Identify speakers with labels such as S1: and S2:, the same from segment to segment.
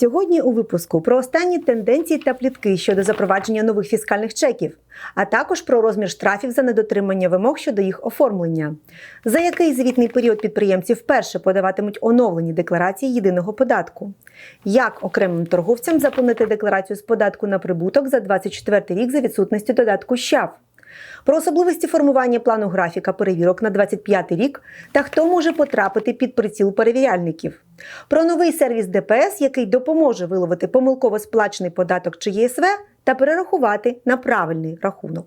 S1: Сьогодні у випуску про останні тенденції та плітки щодо запровадження нових фіскальних чеків, а також про розмір штрафів за недотримання вимог щодо їх оформлення. За який звітний період підприємці вперше подаватимуть оновлені декларації єдиного податку? Як окремим торговцям заповнити декларацію з податку на прибуток за 2024 рік за відсутності додатку щав? Про особливості формування плану графіка перевірок на 25 рік та хто може потрапити під приціл перевіряльників. Про новий сервіс ДПС, який допоможе виловити помилково сплачений податок чи ЄСВ та перерахувати на правильний рахунок.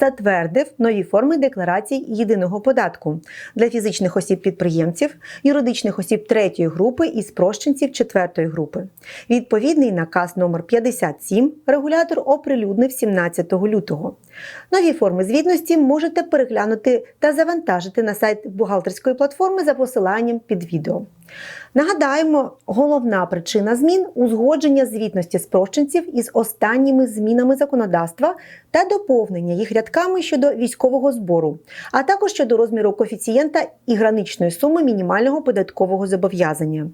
S1: затвердив нові форми декларацій єдиного податку для фізичних осіб-підприємців, юридичних осіб третьої групи і спрощенців четвертої групи. Відповідний наказ номер 57 регулятор оприлюднив 17 лютого. Нові форми звітності можете переглянути та завантажити на сайт бухгалтерської платформи за посиланням під відео. Нагадаємо, головна причина змін узгодження звітності спрощенців із останніми змінами законодавства та доповнення їх рядками щодо військового збору, а також щодо розміру коефіцієнта і граничної суми мінімального податкового зобов'язання.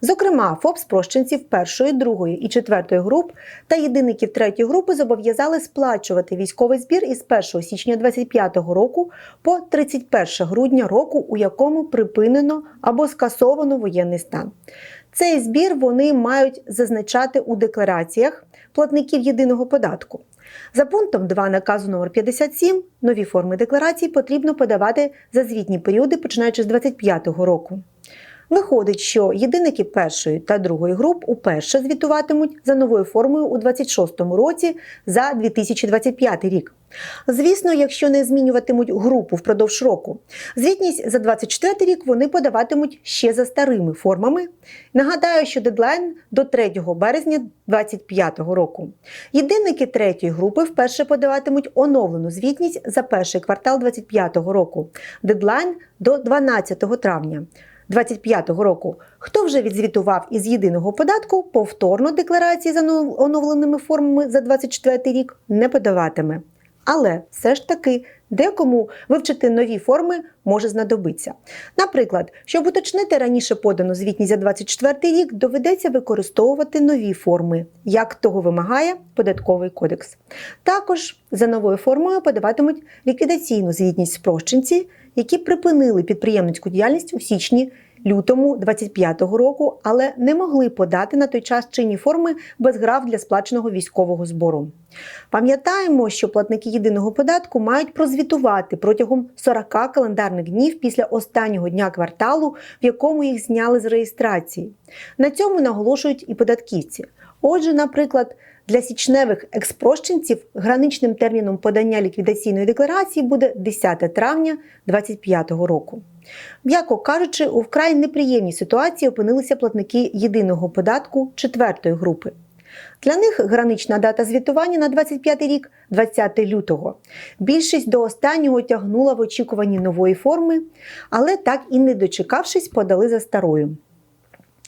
S1: Зокрема, ФОП спрощенців першої, другої і четвертої груп та єдиників третьої групи зобов'язали сплачувати військовий збір із 1 січня 2025 року по 31 грудня року, у якому припинено або скасовано воєнний стан. Цей збір вони мають зазначати у деклараціях платників єдиного податку. За пунктом 2 наказу номер 57 нові форми декларацій потрібно подавати за звітні періоди, починаючи з 2025 року. Виходить, що єдиники першої та другої груп уперше звітуватимуть за новою формою у 2026 році за 2025 рік. Звісно, якщо не змінюватимуть групу впродовж року, звітність за 2024 рік вони подаватимуть ще за старими формами. Нагадаю, що дедлайн до 3 березня 2025 року. Єдинники третьої групи вперше подаватимуть оновлену звітність за перший квартал 2025 року. Дедлайн до 12 травня. 2025 року, хто вже відзвітував із єдиного податку, повторно декларації за оновленими формами за 2024 рік не подаватиме. Але все ж таки декому вивчити нові форми може знадобитися. Наприклад, щоб уточнити раніше подану звітність за 2024 рік, доведеться використовувати нові форми, як того вимагає податковий кодекс. Також за новою формою подаватимуть ліквідаційну звітність спрощенці, які припинили підприємницьку діяльність у січні. Лютому 25-го року, але не могли подати на той час чинні форми без граф для сплаченого військового збору. Пам'ятаємо, що платники єдиного податку мають прозвітувати протягом 40 календарних днів після останнього дня кварталу, в якому їх зняли з реєстрації. На цьому наголошують і податківці. Отже, наприклад, для січневих експрощенців граничним терміном подання ліквідаційної декларації буде 10 травня 2025 року. М'яко кажучи, у вкрай неприємній ситуації опинилися платники єдиного податку четвертої групи. Для них гранична дата звітування на 25 рік 20 лютого. Більшість до останнього тягнула в очікуванні нової форми, але так і не дочекавшись, подали за старою.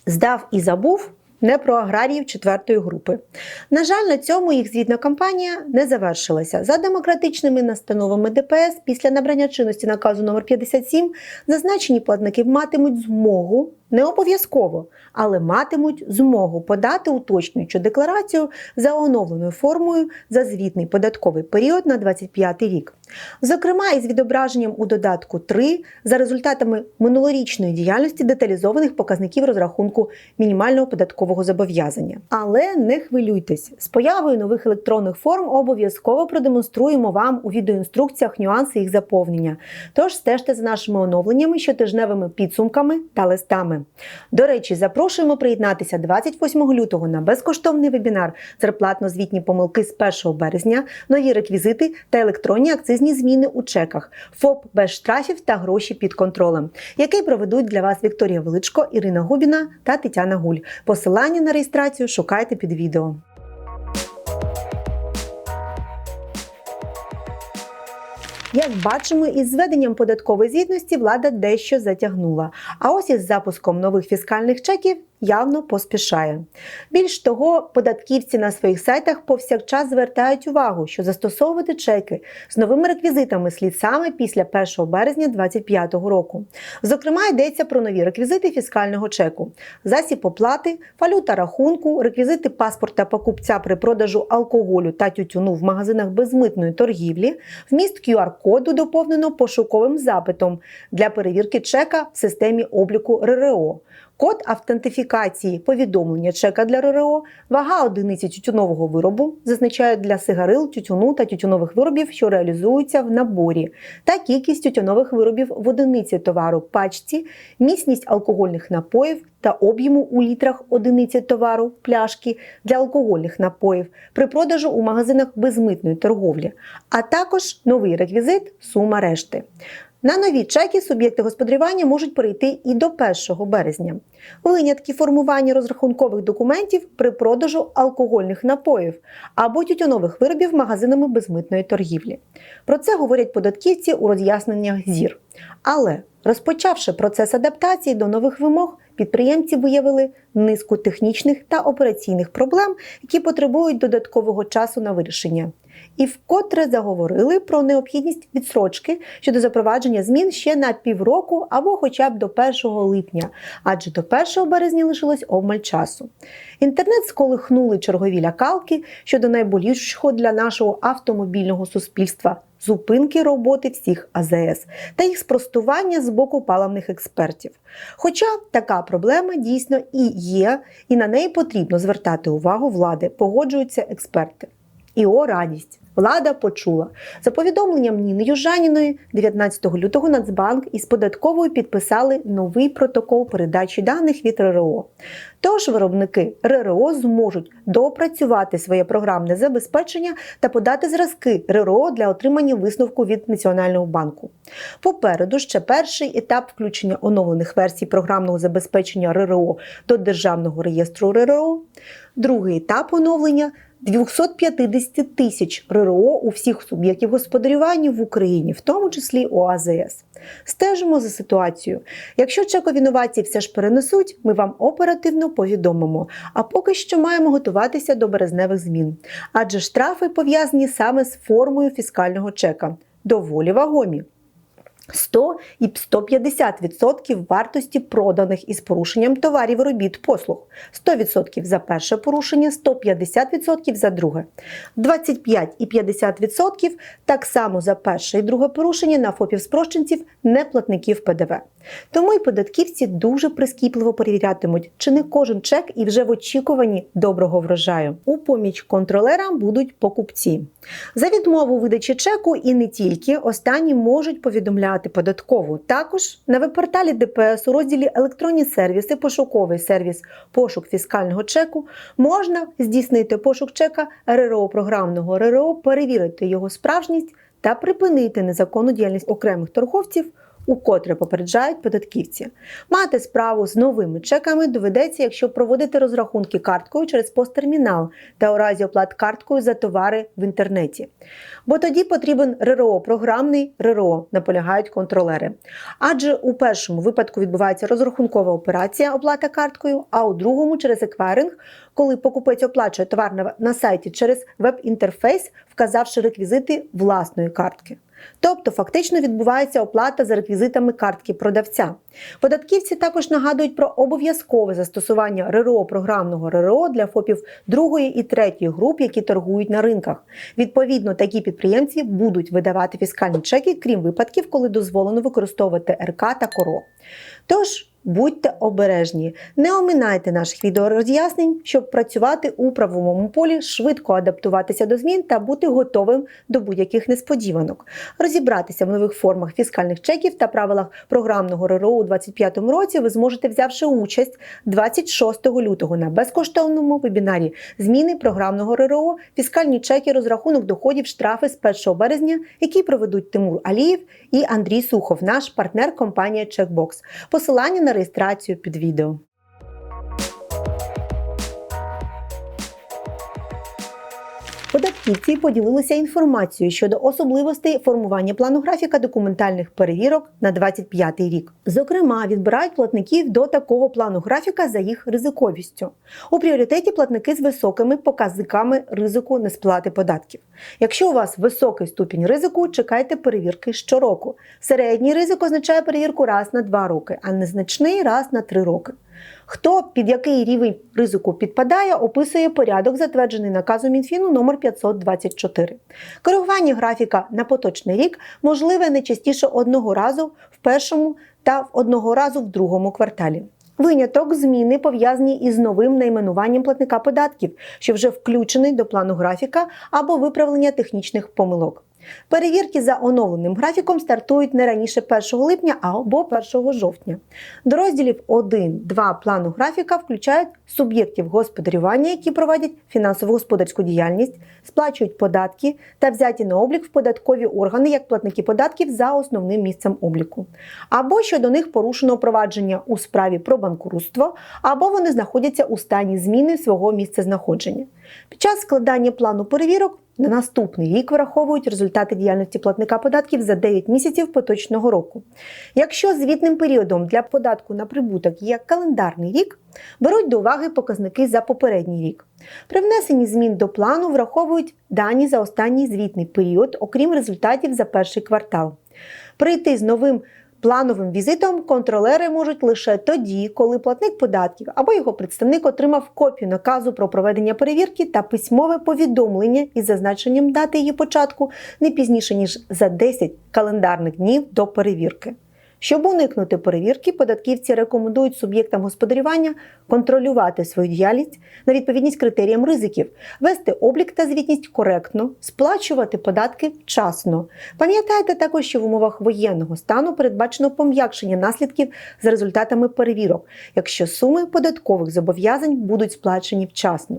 S1: Здав і забув не про аграріїв четвертої групи. На жаль, на цьому їх звітна кампанія не завершилася. За демократичними настановами ДПС після набрання чинності наказу номер 57 зазначені платники матимуть змогу. Не обов'язково, але матимуть змогу подати уточнюючу декларацію за оновленою формою за звітний податковий період на 25 рік. Зокрема, із відображенням у додатку 3 за результатами минулорічної діяльності деталізованих показників розрахунку мінімального податкового зобов'язання. Але не хвилюйтесь, з появою нових електронних форм обов'язково продемонструємо вам у відеоінструкціях нюанси їх заповнення. Тож стежте за нашими оновленнями, щотижневими підсумками та листами. До речі, запрошуємо приєднатися 28 лютого на безкоштовний вебінар зарплатно-звітні помилки з 1 березня, нові реквізити та електронні акцизні зміни у чеках, ФОП без штрафів та гроші під контролем, який проведуть для вас Вікторія Величко, Ірина Губіна та Тетяна Гуль. Посилання на реєстрацію шукайте під відео. Як бачимо, із зведенням податкової звітності влада дещо затягнула. А ось із запуском нових фіскальних чеків явно поспішає. Більш того, податківці на своїх сайтах повсякчас звертають увагу, що застосовувати чеки з новими реквізитами слід саме після 1 березня 2025 року. Зокрема, йдеться про нові реквізити фіскального чеку, засіб оплати, валюта рахунку, реквізити паспорта покупця при продажу алкоголю та тютюну в магазинах безмитної торгівлі, вміст QR-коду доповнено пошуковим запитом для перевірки чека в системі обліку РРО. Код автентифікації повідомлення чека для РРО, вага одиниці тютюнового виробу, зазначають для сигарил, тютюну та тютюнових виробів, що реалізуються в наборі, та кількість тютюнових виробів в одиниці товару пачці, міцність алкогольних напоїв та об'єму у літрах одиниці товару пляшки для алкогольних напоїв при продажу у магазинах безмитної торговлі, а також новий реквізит сума решти. На нові чеки суб'єкти господарювання можуть перейти і до 1 березня. Винятки формування розрахункових документів при продажу алкогольних напоїв або тютюнових виробів магазинами безмитної торгівлі. Про це говорять податківці у роз'ясненнях ЗІР. Але розпочавши процес адаптації до нових вимог, підприємці виявили низку технічних та операційних проблем, які потребують додаткового часу на вирішення. І вкотре заговорили про необхідність відсрочки щодо запровадження змін ще на півроку або хоча б до 1 липня, адже до 1 березня лишилось обмаль часу. Інтернет сколихнули чергові лякалки щодо найболішого для нашого автомобільного суспільства зупинки роботи всіх АЗС та їх спростування з боку паливних експертів. Хоча така проблема дійсно і є, і на неї потрібно звертати увагу влади, погоджуються експерти. І о радість! Влада почула. За повідомленням Ніни Южаніної, 19 лютого Нацбанк із податковою підписали новий протокол передачі даних від РРО. Тож виробники РРО зможуть допрацювати своє програмне забезпечення та подати зразки РРО для отримання висновку від Національного банку. Попереду ще перший етап включення оновлених версій програмного забезпечення РРО до Державного реєстру РРО, другий етап оновлення. 250 тисяч РРО у всіх суб'єктів господарювання в Україні, в тому числі у АЗС. Стежимо за ситуацією. Якщо чекові новації все ж перенесуть, ми вам оперативно повідомимо. А поки що маємо готуватися до березневих змін. Адже штрафи пов'язані саме з формою фіскального чека. Доволі вагомі. 100 і 150% вартості проданих із порушенням товарів, робіт, послуг, 100% за перше порушення, 150% за друге, 25 і 50% так само за перше і друге порушення на ФОПів спрощенців неплатників ПДВ. Тому і податківці дуже прискіпливо перевірятимуть, чи не кожен чек і вже в очікуванні доброго врожаю. У поміч контролерам будуть покупці. За відмову видачі чеку і не тільки останні можуть повідомляти податкову. Також на веб-порталі ДПС у розділі Електронні сервіси, пошуковий сервіс пошук фіскального чеку можна здійснити пошук чека РРО програмного РРО, перевірити його справжність та припинити незаконну діяльність окремих торговців укотре попереджають податківці. Мати справу з новими чеками доведеться, якщо проводити розрахунки карткою через посттермінал та у разі оплат карткою за товари в інтернеті. Бо тоді потрібен РРО, програмний РРО, наполягають контролери. Адже у першому випадку відбувається розрахункова операція оплата карткою, а у другому через еквайринг, коли покупець оплачує товар на сайті через веб-інтерфейс, вказавши реквізити власної картки. Тобто фактично відбувається оплата за реквізитами картки продавця. Податківці також нагадують про обов'язкове застосування РРО програмного РРО для ФОПів другої і третьої груп, які торгують на ринках. Відповідно, такі підприємці будуть видавати фіскальні чеки, крім випадків, коли дозволено використовувати РК та КОРО. Тож Будьте обережні, не оминайте наших відеороз'яснень, щоб працювати у правовому полі, швидко адаптуватися до змін та бути готовим до будь-яких несподіванок, розібратися в нових формах фіскальних чеків та правилах програмного РРО у 2025 році. Ви зможете взявши участь 26 лютого на безкоштовному вебінарі зміни програмного РРО, фіскальні чеки, розрахунок доходів, штрафи з 1 березня, які проведуть Тимур Алієв і Андрій Сухов, наш партнер компанія Checkbox. Посилання на реєстрацію під відео. Податківці поділилися інформацією щодо особливостей формування плану графіка документальних перевірок на 25 рік. Зокрема, відбирають платників до такого плану графіка за їх ризиковістю. У пріоритеті платники з високими показниками ризику несплати податків. Якщо у вас високий ступінь ризику, чекайте перевірки щороку. Середній ризик означає перевірку раз на 2 роки, а незначний раз на 3 роки. Хто під який рівень ризику підпадає, описує порядок, затверджений наказом Мінфіну номер 524. Коригування графіка на поточний рік можливе не частіше одного разу в першому та одного разу в другому кварталі. Виняток зміни пов'язані із новим найменуванням платника податків, що вже включений до плану графіка або виправлення технічних помилок. Перевірки за оновленим графіком стартують не раніше 1 липня або 1 жовтня. До розділів 1-2 плану графіка включають суб'єктів господарювання, які проводять фінансово-господарську діяльність, сплачують податки та взяті на облік в податкові органи як платники податків за основним місцем обліку, або що до них порушено провадження у справі про банкрутство, або вони знаходяться у стані зміни свого місця знаходження. Під час складання плану перевірок на наступний рік враховують результати діяльності платника податків за 9 місяців поточного року. Якщо звітним періодом для податку на прибуток є календарний рік, беруть до уваги показники за попередній рік. При внесенні змін до плану враховують дані за останній звітний період, окрім результатів за перший квартал. Прийти з новим Плановим візитом контролери можуть лише тоді, коли платник податків або його представник отримав копію наказу про проведення перевірки та письмове повідомлення із зазначенням дати її початку не пізніше ніж за 10 календарних днів до перевірки. Щоб уникнути перевірки, податківці рекомендують суб'єктам господарювання контролювати свою діяльність на відповідність критеріям ризиків, вести облік та звітність коректно, сплачувати податки вчасно. Пам'ятайте також, що в умовах воєнного стану передбачено пом'якшення наслідків за результатами перевірок, якщо суми податкових зобов'язань будуть сплачені вчасно.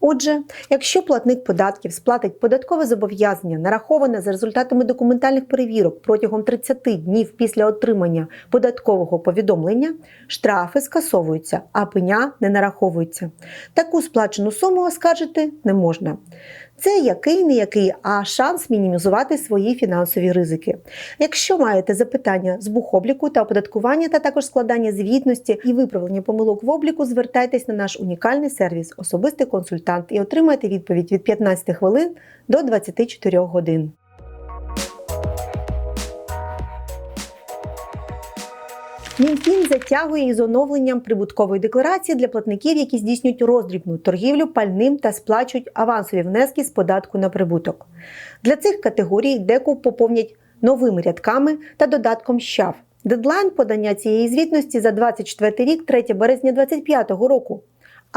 S1: Отже, якщо платник податків сплатить податкове зобов'язання, нараховане за результатами документальних перевірок протягом 30 днів після отримання податкового повідомлення, штрафи скасовуються, а пеня не нараховується. Таку сплачену суму оскаржити не можна. Це який не який, а шанс мінімізувати свої фінансові ризики. Якщо маєте запитання з бухобліку та оподаткування, та також складання звітності і виправлення помилок в обліку, звертайтесь на наш унікальний сервіс Особистий консультант і отримайте відповідь від 15 хвилин до 24 годин. Мінфін затягує із оновленням прибуткової декларації для платників, які здійснюють роздрібну торгівлю пальним та сплачують авансові внески з податку на прибуток. Для цих категорій деку поповнять новими рядками та додатком щав. Дедлайн подання цієї звітності за 24 рік, 3 березня 2025 року.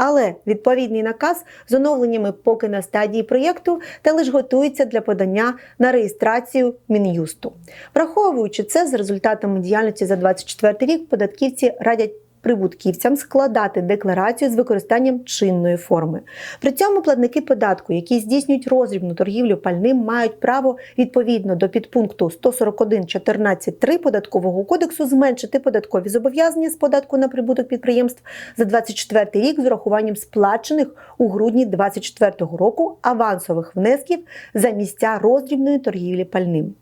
S1: Але відповідний наказ з оновленнями поки на стадії проєкту та лише готується для подання на реєстрацію Мін'юсту. Враховуючи це з результатами діяльності за 2024 рік, податківці радять прибутківцям складати декларацію з використанням чинної форми. При цьому платники податку, які здійснюють розрібну торгівлю пальним, мають право відповідно до підпункту 141.14.3 податкового кодексу зменшити податкові зобов'язання з податку на прибуток підприємств за 2024 рік з урахуванням сплачених у грудні 2024 року авансових внесків за місця роздрібної торгівлі пальним.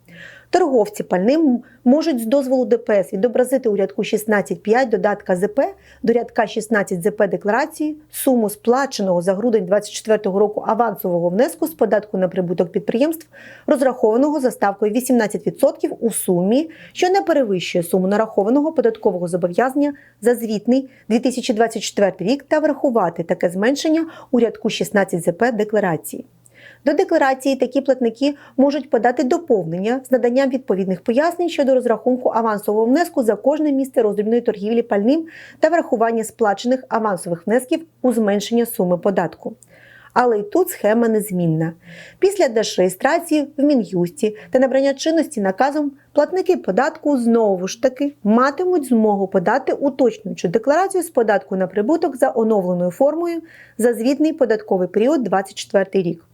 S1: Торговці пальним можуть з дозволу ДПС відобразити у рядку 16.5 додатка ЗП до рядка 16 ЗП декларації суму сплаченого за грудень 2024 року авансового внеску з податку на прибуток підприємств, розрахованого за ставкою 18% у сумі, що не перевищує суму нарахованого податкового зобов'язання за звітний 2024 рік, та врахувати таке зменшення у рядку 16 ЗП декларації. До декларації такі платники можуть подати доповнення з наданням відповідних пояснень щодо розрахунку авансового внеску за кожне місце роздрібної торгівлі пальним та врахування сплачених авансових внесків у зменшення суми податку. Але й тут схема незмінна. Після держреєстрації в Мін'юсті та набрання чинності наказом платники податку знову ж таки матимуть змогу подати уточнюючу декларацію з податку на прибуток за оновленою формою за звітний податковий період 2024 рік.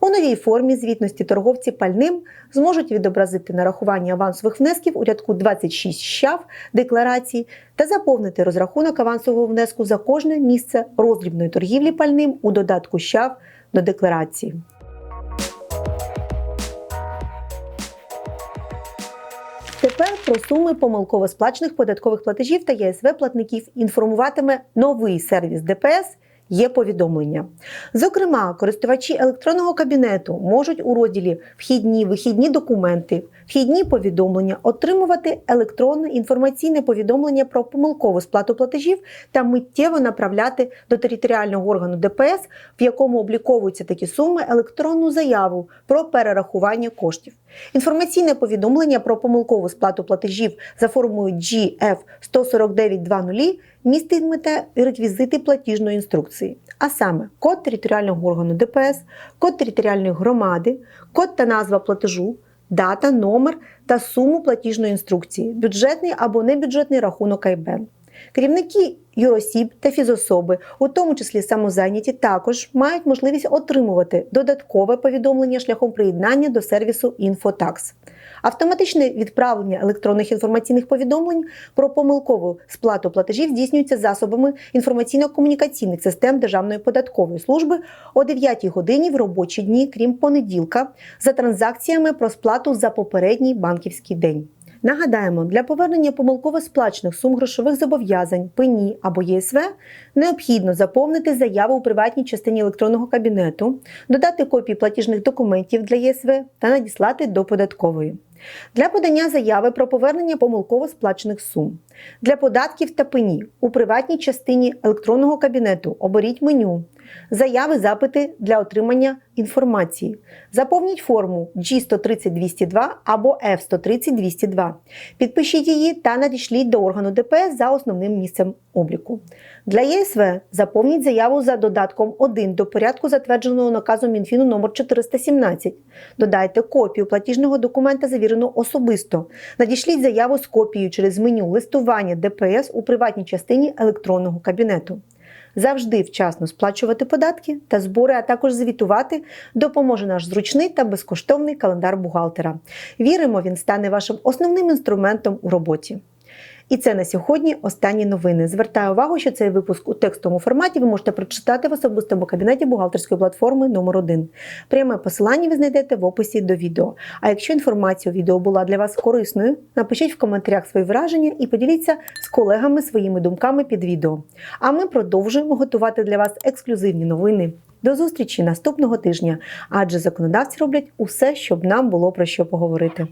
S1: У новій формі звітності торговці пальним зможуть відобразити нарахування авансових внесків у рядку 26 щав декларації та заповнити розрахунок авансового внеску за кожне місце роздрібної торгівлі пальним у додатку щав до декларації. Тепер про суми помилково сплачених податкових платежів та ЄСВ платників інформуватиме новий сервіс ДПС. Є повідомлення. Зокрема, користувачі електронного кабінету можуть у розділі Вхідні вихідні документи, вхідні повідомлення отримувати електронне інформаційне повідомлення про помилкову сплату платежів та миттєво направляти до територіального органу ДПС, в якому обліковуються такі суми, електронну заяву про перерахування коштів. Інформаційне повідомлення про помилкову сплату платежів за формою GF 14920 міститиме реквізити платіжної інструкції, а саме код територіального органу ДПС, код територіальної громади, код та назва платежу, дата, номер та суму платіжної інструкції, бюджетний або небюджетний рахунок IBAN. Керівники юросіб та фізособи, у тому числі самозайняті, також мають можливість отримувати додаткове повідомлення шляхом приєднання до сервісу InfoTax. Автоматичне відправлення електронних інформаційних повідомлень про помилкову сплату платежів здійснюється засобами інформаційно-комунікаційних систем Державної податкової служби о 9 годині в робочі дні, крім понеділка, за транзакціями про сплату за попередній банківський день. Нагадаємо, для повернення помилково сплачених сум грошових зобов'язань, пені або ЄСВ необхідно заповнити заяву у приватній частині електронного кабінету, додати копії платіжних документів для ЄСВ та надіслати до податкової. Для подання заяви про повернення помилково сплачених сум. Для податків та пені у приватній частині електронного кабінету оберіть меню. Заяви запити для отримання інформації. Заповніть форму G130202 або F130202. Підпишіть її та надішліть до органу ДПС за основним місцем обліку. Для ЄСВ заповніть заяву за додатком 1 до порядку затвердженого наказом Мінфіну номер 417. Додайте копію платіжного документа, завіреного особисто. Надішліть заяву з копією через меню листування ДПС у приватній частині електронного кабінету. Завжди вчасно сплачувати податки та збори, а також звітувати, допоможе наш зручний та безкоштовний календар бухгалтера. Віримо, він стане вашим основним інструментом у роботі. І це на сьогодні останні новини. Звертаю увагу, що цей випуск у текстовому форматі ви можете прочитати в особистому кабінеті бухгалтерської платформи номер 1 Пряме посилання ви знайдете в описі до відео. А якщо інформація у відео була для вас корисною, напишіть в коментарях свої враження і поділіться з колегами своїми думками під відео. А ми продовжуємо готувати для вас ексклюзивні новини. До зустрічі наступного тижня, адже законодавці роблять усе, щоб нам було про що поговорити.